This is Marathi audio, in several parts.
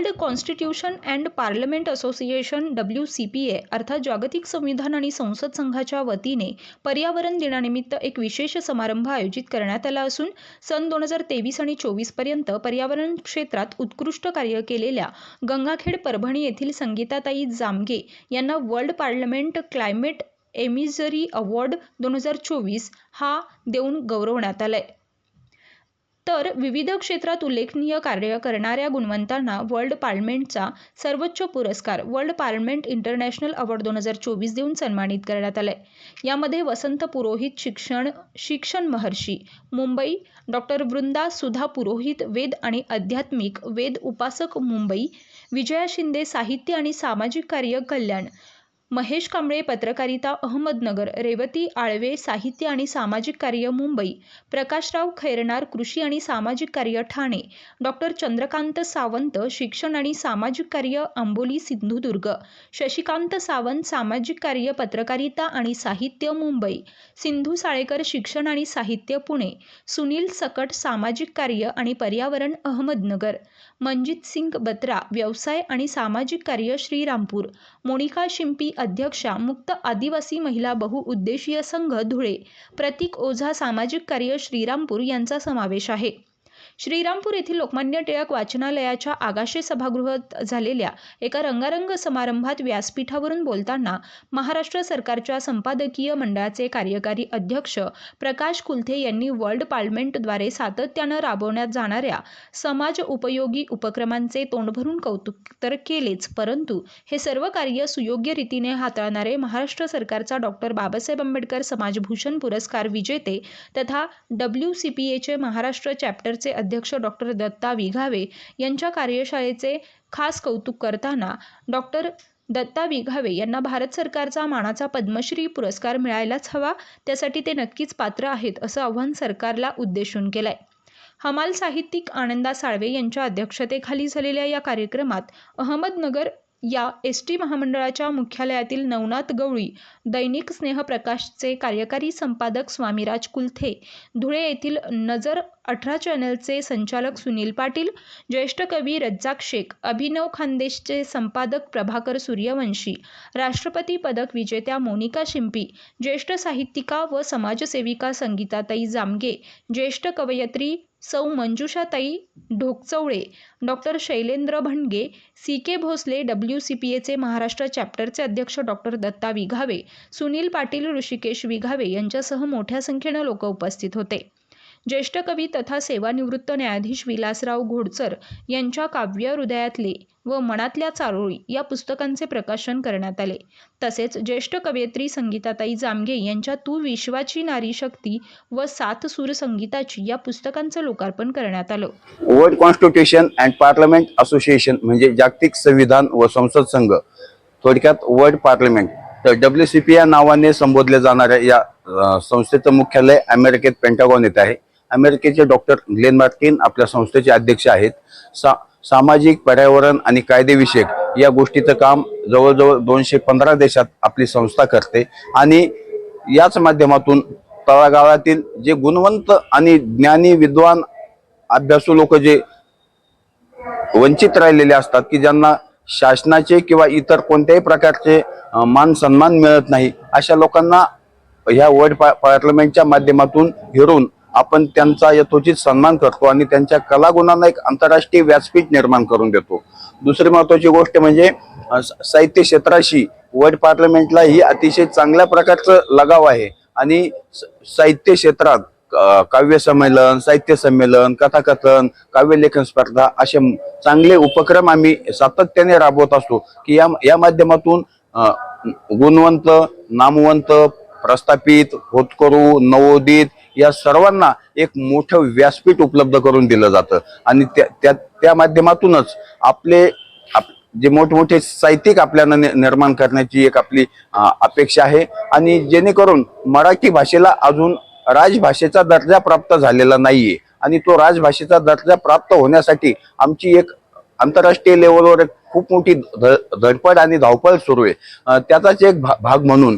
World constitution and parliament association W C P A अर्थात जागतिक संविधान आणि संसद संघाच्या वतीने पर्यावरण दिनानिमित्त एक विशेष समारंभ आयोजित करण्यात आला असून सन दोन हजार तेवीस आणि चोवीसपर्यंत पर्यावरण क्षेत्रात उत्कृष्ट कार्य केलेल्या गंगाखेड परभणी येथील संगीताताई जामगे यांना world parliament climate emissary award दोन हजार चोवीस हा देऊन गौरवण्यात आलाय. तर विविध क्षेत्रात उल्लेखनीय कार्य करणाऱ्या गुणवंतांना वर्ल्ड पार्लमेंटचा सर्वोच्च पुरस्कार वर्ल्ड पार्लमेंट इंटरनॅशनल अवॉर्ड दोन हजार चोवीस देऊन सन्मानित करण्यात आलंय. यामध्ये वसंत पुरोहित शिक्षण शिक्षण महर्षी मुंबई डॉक्टर वृंदा सुधा पुरोहित वेद आणि आध्यात्मिक वेद उपासक मुंबई विजया शिंदे साहित्य आणि सामाजिक कार्य कल्याण महेश कांबळे पत्रकारिता अहमदनगर रेवती आळवे साहित्य आणि सामाजिक कार्य मुंबई. प्रकाशराव खैरनार कृषी आणि सामाजिक कार्य ठाणे. डॉक्टर चंद्रकांत सावंत शिक्षण आणि सामाजिक कार्य आंबोली सिंधुदुर्ग. शशिकांत सावंत सामाजिक कार्य पत्रकारिता आणि साहित्य मुंबई. सिंधू साळेकर शिक्षण आणि साहित्य पुणे. सुनील सकट सामाजिक कार्य आणि पर्यावरण अहमदनगर. मनजित सिंग बत्रा व्यवसाय आणि सामाजिक कार्य श्रीरामपूर. मोनिका शिंपी अध्यक्षा मुक्त आदिवासी महिला बहुउद्देशीय संघ धुळे. प्रतीक ओझा सामाजिक कार्य श्रीरामपूर यांचा समावेश आहे. श्रीरामपूर येथील लोकमान्य टिळक वाचनालयाच्या आगाशे सभागृहात झालेल्या एका रंगारंग समारंभात व्यासपीठावरून बोलताना महाराष्ट्र सरकारच्या संपादकीय मंडळाचे कार्यकारी अध्यक्ष प्रकाश कुलथे यांनी वर्ल्ड पार्लमेंटद्वारे सातत्यानं राबवण्यात जाणाऱ्या समाज उपयोगी उपक्रमांचे तोंडभरून कौतुक तर केलेच परंतु हे सर्व कार्य सुयोग्य रीतीने हाताळणारे महाराष्ट्र सरकारचा डॉक्टर बाबासाहेब आंबेडकर समाजभूषण पुरस्कार विजेते तथा डब्ल्यू सी पी एचे महाराष्ट्र चॅप्टरचे अध्यक्ष डॉक्टर दत्ता विघावे यांच्या कार्यशाळेचे खास कौतुक करताना डॉक्टर दत्ता विघावे यांना भारत सरकारचा मानाचा पद्मश्री पुरस्कार मिळायलाच हवा त्यासाठी ते नक्कीच पात्र आहेत असं आव्हान सरकारला उद्देशून केलंय. हमाल साहित्यिक आनंदा साळवे यांच्या अध्यक्षतेखाली झालेल्या या कार्यक्रमात अहमदनगर या एस टी महामंडळाच्या मुख्यालयातील नवनाथ गवळी दैनिक स्नेहप्रकाशचे कार्यकारी संपादक स्वामीराज कुलथे धुळे येथील नजर अठरा चॅनलचे संचालक सुनील पाटील ज्येष्ठ कवी रज्जाक शेख अभिनव खानदेशचे संपादक प्रभाकर सूर्यवंशी राष्ट्रपती पदक विजेत्या मोनिका शिंपी ज्येष्ठ साहित्यिका व समाजसेविका संगीताताई जामगे ज्येष्ठ कवयित्री सौ मंजुषाताई Dhokchawale doctor Shailendra Bhandge C K Bhosale W C P एचे Maharashtra चॅप्टरचे अध्यक्ष डॉक्टर दत्ता विघावे सुनील पाटील ऋषिकेश विघावे यांच्यासह मोठ्या संख्येनं लोक उपस्थित होते. ज्येष्ठ कवी तथा सेवानिवृत्त न्यायाधीश विलासराव घोडचर यांच्या काव्य हृदयातले व मनातल्या चारोळी या पुस्तकांचे प्रकाशन करण्यात आले. तसेच ज्येष्ठ कवयित्री संगीताताई जामगे यांच्या तू विश्वाची नारी शक्ती व सात सूर संगीताची या पुस्तकांचं लोकार्पण करण्यात आलं. World constitution and parliament association म्हणजे जागतिक संविधान व संसद संघ. थोडक्यात वर्ल्ड पार्लमेंट तर डब्ल्यू सी पी या नावाने संबोधले जाणाऱ्या या संस्थेचं मुख्यालय अमेरिकेत पेंटागॉन येथे आहे. अमेरिकेचे डॉक्टर ग्लेन मार्टिन आपल्या संस्थेचे अध्यक्ष आहेत. सा सामाजिक पर्यावरण आणि कायदेविषयक या गोष्टीचं काम जवळजवळ दोनशे पंधरा देशात आपली संस्था करते. आणि याच माध्यमातून तळागाळातील जे गुणवंत आणि ज्ञानी विद्वान अभ्यासू लोक जे वंचित राहिलेले असतात की ज्यांना शासनाचे किंवा इतर कोणत्याही प्रकारचे मान सन्मान मिळत नाही अशा लोकांना ह्या वर्ल्ड पा- पार्लमेंटच्या माध्यमातून हिरून आपण त्यांचा यथोचित सन्मान करतो आणि त्यांच्या कलागुणांना एक आंतरराष्ट्रीय व्यासपीठ निर्माण करून देतो. दुसरी महत्वाची गोष्ट म्हणजे साहित्य क्षेत्राशी वर्ल्ड पार्लमेंटला ही अतिशय चांगल्या प्रकारचं लगाव आहे. आणि स- साहित्य क्षेत्रात काव्य संमेलन साहित्य संमेलन कथाकथन काव्यलेखन स्पर्धा असे चांगले उपक्रम आम्ही सातत्याने राबवत असतो की या या माध्यमातून गुणवंत नामवंत प्रस्थापित होतकरू नवोदित या सर्वांना एक मोठं व्यासपीठ उपलब्ध करून दिलं जातं. आणि त्या त्या त्या माध्यमातूनच आपले आप- जे मोठमोठे साहित्यिक आपल्याला नि- निर्माण करण्याची एक आपली अपेक्षा आहे. आणि जेणेकरून मराठी भाषेला अजून राजभाषेचा दर्जा प्राप्त झालेला नाहीये. आणि तो राजभाषेचा दर्जा प्राप्त होण्यासाठी आमची एक आंतरराष्ट्रीय लेवलवर एक खूप मोठी ध- धडपड आणि धावपळ सुरू आहे. त्याचाच एक भा- भाग म्हणून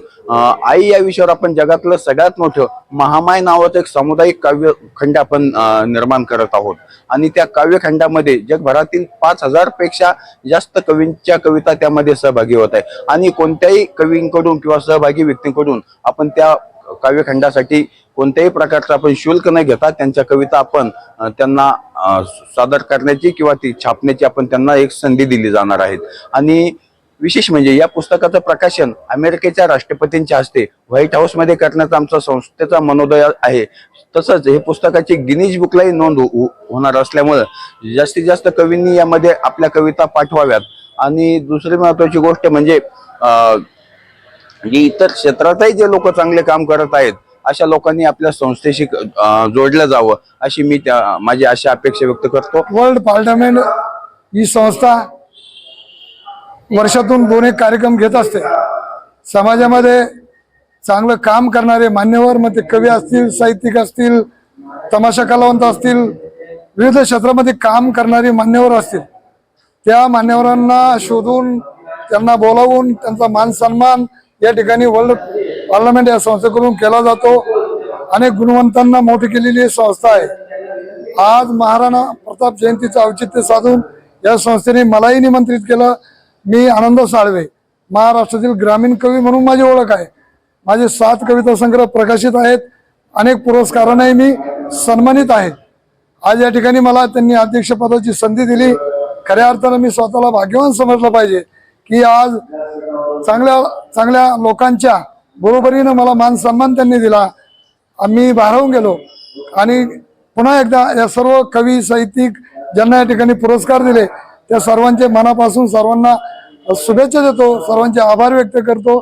आई या विषयावर आपण जगातलं सगळ्यात मोठं महामाय नावाचं एक सामुदायिक काव्यखंड आपण निर्माण करत आहोत. आणि त्या काव्यखंडामध्ये जगभरातील पाच हजारपेक्षा जास्त कवींच्या कविता त्यामध्ये सहभागी होत आहे आणि कोणत्याही कवींकडून किंवा सहभागी व्यक्तींकडून आपण त्या काव्यखंडासाठी कोणत्याही प्रकारचं आपण शुल्क न घेता त्यांच्या कविता आपण त्यांना सादर करण्याची किंवा ती छापण्याची आपण त्यांना एक संधी दिली जाणार आहेत आणि विशेष म्हणजे या पुस्तकाचं प्रकाशन अमेरिकेच्या राष्ट्रपतींच्या हस्ते व्हाईट हाऊसमध्ये करण्याचा आमचा संस्थेचा मनोदय आहे. तसंच हे पुस्तकाची गिनीज बुकलाही नोंद हो-, हो होणार असल्यामुळं जास्तीत जास्त कवींनी यामध्ये आपल्या कविता पाठवाव्यात. आणि दुसरी महत्वाची गोष्ट म्हणजे म्हणजे इतर क्षेत्रातही जे लोक चांगले काम करत आहेत अशा लोकांनी आपल्या संस्थेशी जोडलं जावं अशी मी त्या माझी अशी अपेक्षा व्यक्त करतो. वर्ल्ड पार्लमेंट ही संस्था वर्षातून दोन एक कार्यक्रम घेत असते. समाजामध्ये चांगलं काम करणारे मान्यवर मग ते कवी असतील साहित्यिक असतील तमाशा कलावंत असतील विविध क्षेत्रामध्ये काम करणारे मान्यवर असतील. त्या मान्यवरांना शोधून त्यांना बोलावून त्यांचा मान सन्मान या ठिकाणी वर्ल्ड पार्लमेंट या संस्थेकडून केला जातो. अनेक गुणवंतांना मोठी केलेली संस्था आहे. आज महाराणा प्रताप जयंतीचं औचित्य साधून या संस्थेने मलाही निमंत्रित केलं. मी आनंद साळवे महाराष्ट्रातील ग्रामीण कवी म्हणून माझी ओळख आहे. माझे सात कविता संग्रह प्रकाशित आहेत. अनेक पुरस्कारांनाही मी सन्मानित आहे. आज या ठिकाणी मला त्यांनी अध्यक्षपदाची संधी दिली. खऱ्या अर्थानं मी स्वतःला भाग्यवान समजलं पाहिजे. की आज चांगल्या चांगल्या लोकांच्या बरोबरीनं मला मान सन्मान त्यांनी दिला. आम्ही भारावून गेलो. आणि पुन्हा एकदा या सर्व कवी साहित्यिक ज्यांना या ठिकाणी पुरस्कार दिले त्या सर्वांचे मनापासून सर्वांना शुभेच्छा देतो सर्वांचे आभार व्यक्त करतो.